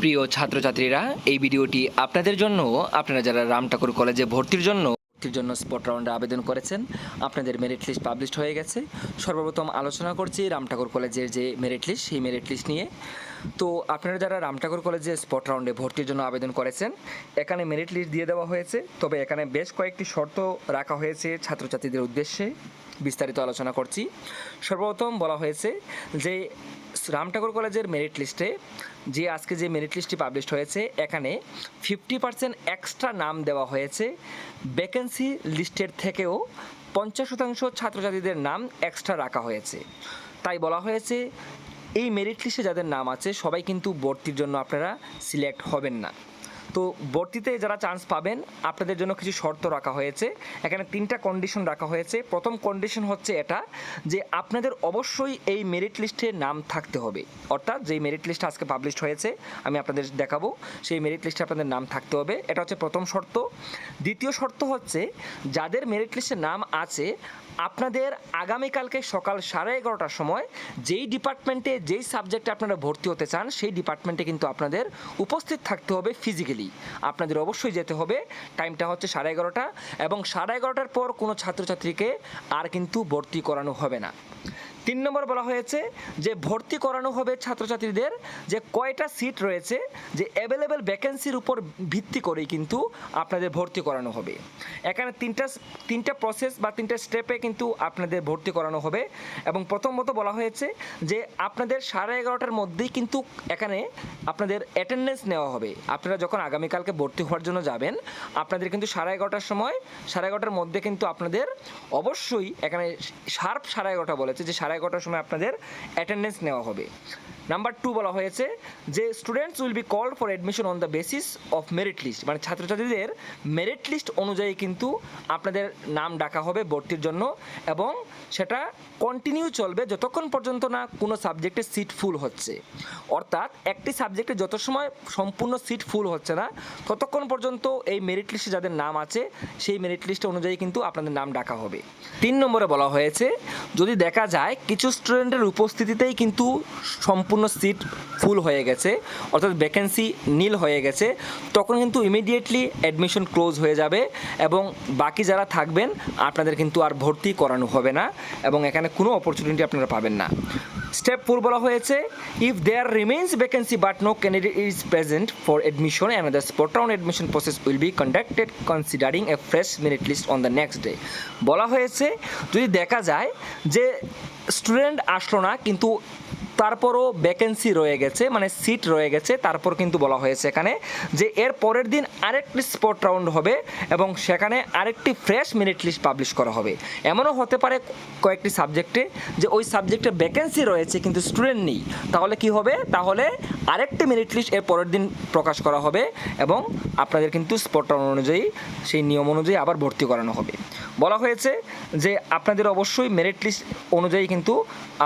প্রিয় ছাত্রছাত্রীরা, এই ভিডিওটি আপনাদের জন্য, আপনারা যারা রাম ঠাকুর কলেজে ভর্তির জন্য ভর্তির জন্য স্পট রাউন্ডে আবেদন করেছেন, আপনাদের মেরিট লিস্ট পাবলিশ হয়ে গেছে। সর্বপ্রথম আলোচনা করছি রাম ঠাকুর কলেজের যে মেরিট লিস্ট সেই মেরিট লিস্ট নিয়ে। তো আপনারা যারা রাম ঠাকুর কলেজে স্পট রাউন্ডে ভর্তির জন্য আবেদন করেছেন, এখানে মেরিট লিস্ট দিয়ে দেওয়া হয়েছে। তবে এখানে বেশ কয়েকটি শর্ত রাখা হয়েছে ছাত্রছাত্রীদের উদ্দেশ্যে, বিস্তারিত আলোচনা করছি। সর্বপ্রথম বলা হয়েছে যে রাম ঠাকুর কলেজের মেরিট লিস্টে যে আজকে যে মেরিট লিস্টটি পাবলিশ হয়েছে, এখানে ফিফটি পার্সেন্ট এক্সট্রা নাম দেওয়া হয়েছে। ভ্যাকেন্সি লিস্টের থেকেও পঞ্চাশ শতাংশ ছাত্রছাত্রীদের নাম এক্সট্রা রাখা হয়েছে। তাই বলা হয়েছে, এই মেরিট লিস্টে যাদের নাম আছে, সবাই কিন্তু ভর্তির জন্য আপনারা সিলেক্ট হবেন না। তো ভর্তিতে যারা চান্স পাবেন, আপনাদের জন্য কিছু শর্ত রাখা হয়েছে। এখানে তিনটা কন্ডিশন রাখা হয়েছে। প্রথম কন্ডিশন হচ্ছে এটা যে আপনাদের অবশ্যই এই মেরিট লিস্টে নাম থাকতে হবে। অর্থাৎ যেই মেরিট লিস্ট আজকে পাবলিশ হয়েছে, আমি আপনাদের দেখাবো, সেই মেরিট লিস্টে আপনাদের নাম থাকতে হবে। এটা হচ্ছে প্রথম শর্ত। দ্বিতীয় শর্ত হচ্ছে, যাদের মেরিট লিস্টে নাম আছে আপনাদের আগামীকালকে সকাল সাড়ে এগারোটার সময় যেই ডিপার্টমেন্টে যেই সাবজেক্টে আপনারা ভর্তি হতে চান, সেই ডিপার্টমেন্টে কিন্তু আপনাদের উপস্থিত থাকতে হবে ফিজিক্যালি আপনাদের অবশ্যই যেতে হবে। টাইমটা হচ্ছে সাড়ে এগারোটা এবং সাড়ে এগারোটার পর কোনো ছাত্রছাত্রীকে আর কিন্তু ভর্তি করানো হবে না। তিন নম্বর বলা হয়েছে যে ভর্তি করানো হবে ছাত্রছাত্রীদের যে কয়টা সিট রয়েছে, যে অ্যাভেলেবেল ভ্যাকেন্সির উপর ভিত্তি করেই কিন্তু আপনাদের ভর্তি করানো হবে। এখানে তিনটা তিনটা প্রসেস বা তিনটা স্টেপে কিন্তু আপনাদের ভর্তি করানো হবে। এবং প্রথমত বলা হয়েছে যে আপনাদের সাড়ে এগারোটার মধ্যেই কিন্তু এখানে আপনাদের অ্যাটেন্ডেন্স নেওয়া হবে। আপনারা যখন আগামীকালকে ভর্তি হওয়ার জন্য যাবেন, আপনাদের কিন্তু সাড়ে এগারোটার সময়, সাড়ে এগারোটার মধ্যে কিন্তু আপনাদের অবশ্যই এখানে শার্প সাড়ে এগারোটা বলেছে যে সাড়ে এগারোটার সময় আপনাদের অ্যাটেন্ডেন্স নেওয়া হবে। নাম্বার টু বলা হয়েছে যে students will be called for admission on the basis of merit list মানে ছাত্রছাত্রীদের মেরিট লিস্ট অনুযায়ী কিন্তু আপনাদের নাম ডাকা হবে ভর্তির জন্য এবং সেটা কন্টিনিউ চলবে যতক্ষণ পর্যন্ত না কোনো সাবজেক্টে সিট ফুল হচ্ছে। অর্থাৎ একটি সাবজেক্টে যত সময় সম্পূর্ণ সিট ফুল হচ্ছে না, ততক্ষণ পর্যন্ত এই মেরিট লিস্টে যাদের নাম আছে, সেই মেরিট লিস্ট অনুযায়ী কিন্তু আপনাদের নাম ডাকা হবে। তিন নম্বরে বলা হয়েছে, যদি দেখা যায় কিছু স্টুডেন্টের উপস্থিতিতেই কিন্তু সম্পূর্ণ সিট ফুল হয়ে গেছে, অর্থাৎ ভ্যাকেন্সি নীল হয়ে গেছে, তখন কিন্তু ইমিডিয়েটলি অ্যাডমিশন ক্লোজ হয়ে যাবে এবং বাকি যারা থাকবেন, আপনাদের কিন্তু আর ভর্তি করানো হবে না এবং এখানে কোনো অপরচুনিটি আপনারা পাবেন না। স্টেপ ফোর বলা হয়েছে if there remains vacancy but no candidate is present for admission and the spot round admission process will be conducted considering a fresh merit list on the next day বলা হয়েছে, যদি দেখা যায় যে student আসলো না, কিন্তু তারপরও ভ্যাকেন্সি রয়ে গেছে মানে সিট রয়ে গেছে, তারপর কিন্তু বলা হয়েছে এখানে যে এর পরের দিন আরেকটি স্পট রাউন্ড হবে এবং সেখানে আরেকটি ফ্রেশ মেরিট লিস্ট পাবলিশ করা হবে। এমনও হতে পারে কয়েকটি সাবজেক্টে যে ওই সাবজেক্টে ভ্যাকেন্সি রয়েছে কিন্তু স্টুডেন্ট নেই। তাহলে কি হবে? তাহলে আরেকটি মেরিট লিস্ট এর পরের দিন প্রকাশ করা হবে এবং আপনাদের কিন্তু স্পট অনুযায়ী, সেই নিয়ম অনুযায়ী আবার ভর্তি করানো হবে। বলা হয়েছে যে আপনাদের অবশ্যই মেরিট লিস্ট অনুযায়ী কিন্তু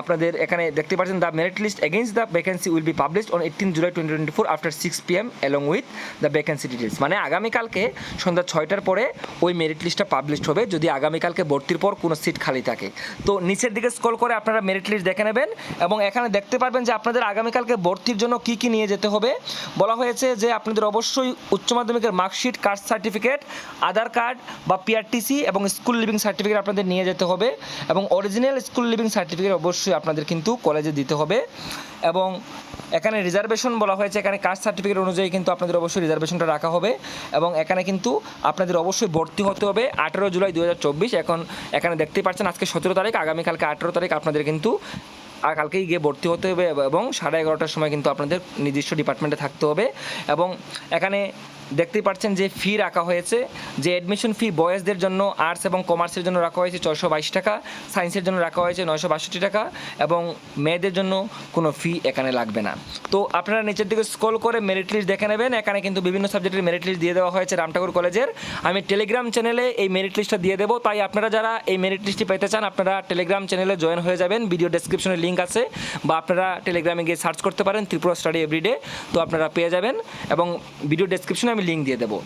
আপনাদের এখানে দেখতে পাচ্ছেন the merit list against the vacancy will be published on eighteen July twenty twenty four after six P M along with the vacancy details মানে আগামীকালকে সন্ধ্যা ছয়টার পরে ওই মেরিট লিস্টটা পাবলিশড হবে, যদি আগামীকালকে ভর্তির পর কোনো সিট খালি থাকে। তো নিচের দিকে স্ক্রল করে আপনারা মেরিট লিস্ট দেখে নেবেন এবং এখানে দেখতে পারবেন যে আপনাদের আগামীকালকে ভর্তির জন্য কী কী নিয়ে যেতে হবে। বলা হয়েছে যে আপনাদের অবশ্যই উচ্চ মাধ্যমিকের marksheet, caste certificate, Aadhaar card বা পিআরটিসি এবং স্কুল লিভিং সার্টিফিকেট আপনাদের নিয়ে যেতে হবে এবং অরিজিনাল স্কুল লিভিং সার্টিফিকেট অবশ্যই আপনাদের কিন্তু কলেজে দিতে হবে এবং এখানে রিজার্ভেশন বলা হয়েছে, এখানে কাস্ট সার্টিফিকেট অনুযায়ী কিন্তু আপনাদের অবশ্যই রিজার্ভেশনটা রাখা হবে এবং এখানে কিন্তু আপনাদের অবশ্যই ভর্তি হতে হবে আঠেরো জুলাই দু হাজার চব্বিশ। এখন এখানে দেখতেই পাচ্ছেন আজকে সতেরো তারিখ, আগামীকালকে আঠেরো তারিখ আপনাদের কিন্তু আর কালকেই গিয়ে ভর্তি হতে হবে এবং সাড়ে এগারোটার সময় কিন্তু আপনাদের নির্দিষ্ট ডিপার্টমেন্টে থাকতে হবে এবং এখানে দেখতেই পাচ্ছেন যে ফি রাখা হয়েছে, যে অ্যাডমিশন ফি বয়েজদের জন্য আর্টস এবং কমার্সের জন্য রাখা হয়েছে ছয়শো বাইশ টাকা সায়েন্সের জন্য রাখা হয়েছে নয়শো বাষট্টি টাকা, এবং মেয়েদের জন্য কোনো ফি এখানে লাগবে না। তো আপনারা নিচের দিকে স্ক্রল করে মেরিট লিস্ট দেখে নেবেন, এখানে কিন্তু বিভিন্ন সাবজেক্টের মেরিট লিস্ট দিয়ে দেওয়া হয়েছে রামঠাকুর কলেজের। আমি টেলিগ্রাম চ্যানেলে এই মেরিট লিস্টটা দিয়ে দেবো, তাই আপনারা যারা এই মেরিট লিস্টটি পেতে চান, আপনারা টেলিগ্রাম চ্যানেলে জয়েন হয়ে যাবেন। ভিডিও ডেসক্রিপশনে লিঙ্ক আছে, বা আপনারা টেলিগ্রামে গিয়ে সার্চ করতে পারেন, ত্রিপুরা স্টাডি এভরিডে তো আপনারা পেয়ে যাবেন। এবং ভিডিও ডেসক্রিপশনে আমি লিঙ্ক দিয়ে দেবো